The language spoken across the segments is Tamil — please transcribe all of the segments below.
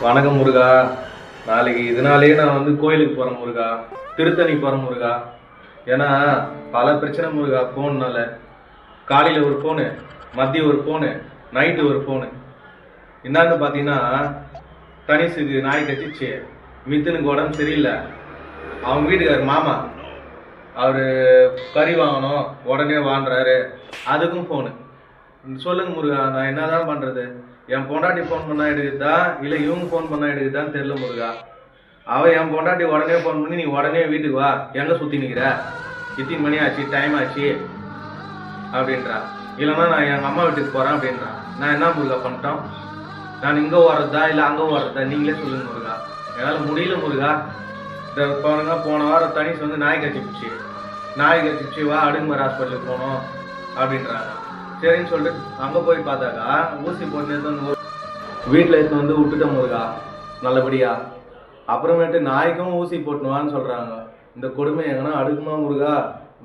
வணக்கம் முருகா. நாளைக்கு இதனாலேயே நான் வந்து கோயிலுக்கு போகிறேன் முருகா. திருத்தணி போகிறேன் முருகா. ஏன்னா பல பிரச்சனை முருகா ஃபோன்னால காலையில் ஒரு ஃபோனு மதியம் ஒரு ஃபோனு நைட்டு ஒரு ஃபோனு என்னன்னு பார்த்தீங்கன்னா தனிசுக்கு நாய் கட்டிச்சு மித்துனுக்கு உடம்பு சரியில்லை. அவங்க வீட்டுக்கார் மாமா. அவர் கறி வாங்கணும். உடனே வாங்குறாரு. அதுக்கும் ஃபோனு சொல்லுங்க முருகா நான் என்னதான் பண்றது? என் பொண்டாட்டி ஃபோன் பண்ணா எடுக்குதா? இல்ல இவங்க ஃபோன் பண்ணா எடுக்குதான்னு தெரியல முருகா. அவ என் பொண்டாட்டி உடனே ஃபோன் பண்ணி நீ உடனே வீட்டுக்கு வா. எங்க சுத்தி நிக்கிற? இத்தனை மணி ஆச்சு? டைம் ஆச்சு. அப்படின்றா. இல்லைன்னா நான் எங்க அம்மா வீட்டுக்கு போறேன் அப்படின்றா. நான் என்ன முருகா பண்ணிட்டோம்? நான் இங்க ஓடுறதா? இல்ல அங்க ஓடுறதா? நீங்களே சொல்லுங்க முருகா. என்னால முடியல முருகா. இந்த பாருங்க போன வாரம் தனிஸ் வந்து நாய் கட்டிப்பிச்சு. நாய் கட்டிப்பிச்சு வா அடுங்குமர் ஹாஸ்பிட்டலுக்கு போனோம் அப்படின்றாங்க. சரின்னு சொல்லிட்டு அங்கே போய் பார்த்தாக்கா ஊசி போட்டு வந்து வீட்டில் எடுத்து வந்து விட்டுட்டோம் முருகா நல்லபடியா. அப்புறமேட்டு நாய்க்கும் ஊசி போட்டுனுவான்னு சொல்கிறாங்க இந்த கொடுமை எங்கன்னா அடுக்குமா முருகா?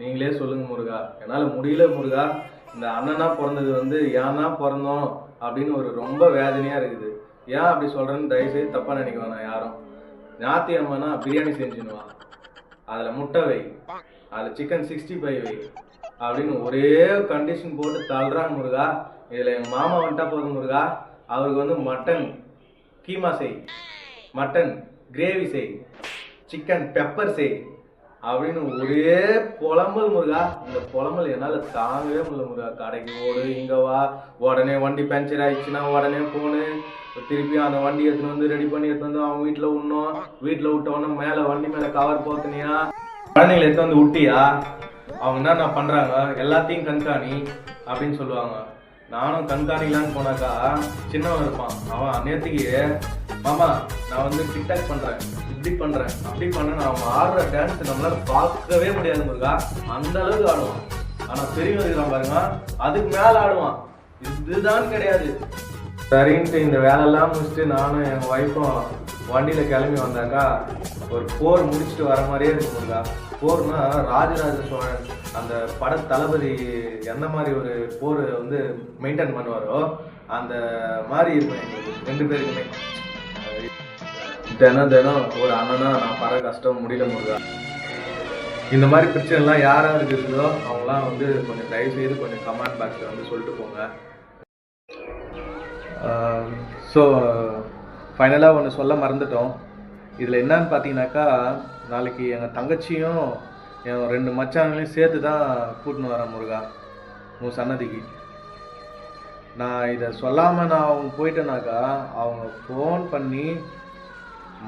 நீங்களே சொல்லுங்க முருகா. என்னால் முடியல முருகா. இந்த அண்ணனா பிறந்தது வந்து ஏன்னா பிறந்தோம் அப்படின்னு ஒரு ரொம்ப வேதனையாக இருக்குது. ஏன் அப்படி சொல்கிறேன்னு தயவுசெய்து தப்பாக நினைக்க வேணாம் யாரும். ஞாத்தியம்மானா பிரியாணி செஞ்சுனுவா அதில் முட்டை வை. அதில் சிக்கன் சிக்ஸ்டி ஃபைவ் வை. அப்படின்னு ஒரே கண்டிஷன் போட்டு தள்ளுறாங்க முருகா. இதில் எங்கள் மாமா வந்துட்டா போதும் முருகா. அவருக்கு வந்து மட்டன் கீமா செய். மட்டன் கிரேவி செய். சிக்கன் பெப்பர் செய். அப்படின்னு ஒரே புலம்பல் முருகா. இந்த புலம்பல் என்னால தாங்கவே முடியல முருகா. கடைக்கு ஓடு இங்க வா. உடனே வண்டி பஞ்சர் ஆயிடுச்சுன்னா உடனே போனு. திருப்பி அந்த வண்டி எடுத்துன்னு வந்து ரெடி பண்ணி எடுத்து வந்து அவன் வீட்டுல விடணும். வீட்டுல விட்ட உடனே மேல வண்டி மேல கவர் போத்துனியா குழந்தைங்களை எடுத்து வந்து விட்டியா? அவங்க என்ன பண்ணுறாங்க பண்றாங்க? எல்லாத்தையும் கண்காணி அப்படின்னு சொல்லுவாங்க. நானும் கண்காணிக்கலான்னு போனாக்கா சின்னவன் இருப்பான். அவன் நேத்துக்கு மாமா நான் வந்து டிக்டாக் பண்றேன். இப்படி பண்றேன். அப்படி பண்றேன் அவன் ஆடுற டான்ஸ் நம்மளால பார்க்கவே முடியாது முருகா. அந்த அளவுக்கு ஆடுவான். ஆனா பெரியவன் இருக்கிறான் பாருங்க. அதுக்கு மேல ஆடுவான். இதுதான் கிடையாது. சரின்ட்டு இந்த வேலையெல்லாம் முடிச்சுட்டு நானும் என் ஒய்ஃபும் வண்டியில கிளம்பி வந்தாக்கா ஒரு போர் முடிச்சுட்டு வர மாதிரியே இருக்கு முருகா. போர்னா ராஜராஜ சோழன். அந்த பட தளபதி எந்த மாதிரி ஒரு போர் வந்து மெயின்டைன் பண்ணுவாரோ அந்த மாதிரி இருக்கும் எங்களுக்கு ரெண்டு பேருக்குமே. தினம் தினம் ஒரு அண்ணனா நான் பட கஷ்டம் முடியல முருகா. இந்த மாதிரி பிரச்சனைலாம் யார் யார் இருக்குதோ அவங்களாம் வந்து கொஞ்சம் தயவு செய்து கொஞ்சம் கமெண்ட் பாக்ஸில் வந்து சொல்லிட்டு போங்க. ஸோ ஃபைனலாக ஒன்று சொல்ல மறந்துட்டோம். இதில் என்னன்னு பார்த்தீங்கன்னாக்கா நாளைக்கு எங்கள் தங்கச்சியும் என் ரெண்டு மச்சாங்களையும் சேர்த்து தான் கூட்டின்னு வரேன் முருகா. உன் சன்னதிக்கு. நான் இதை சொல்லாமல் நான் அவங்க போயிட்டேனாக்கா அவங்க ஃபோன் பண்ணி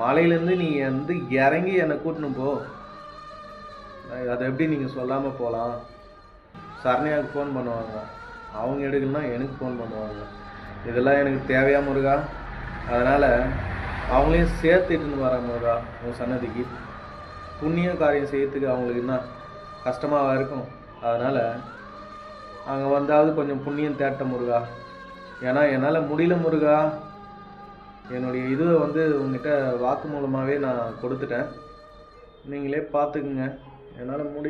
மலையிலேருந்து நீ வந்து இறங்கி என்னை கூட்டின்னு போ. அதை எப்படி நீங்கள் சொல்லாமல் போகலாம் சரணியாவுக்கு ஃபோன் பண்ணுவாங்க. அவங்க எடுக்கலனா எனக்கு ஃபோன் பண்ணுவாங்க. இதெல்லாம் எனக்கு தேவையா முருகா? அதனால் அவங்களையும் சேர்த்துட்டுன்னு வரேன் முருகா உன் சன்னதிக்கு. புண்ணிய காரியம் செய்யறதுக்கு அவங்களுக்கு என்ன கஷ்டமாக இருக்கும். அதனால் அங்கே வந்தாவது கொஞ்சம் புண்ணியம் தேட்ட முருகா. ஏன்னா என்னால் முடியல முருகா. என்னுடைய இதுவை வந்து உங்ககிட்ட வாக்கு மூலமாகவே நான் கொடுத்துட்டேன். நீங்களே பார்த்துக்குங்க. என்னால் முடி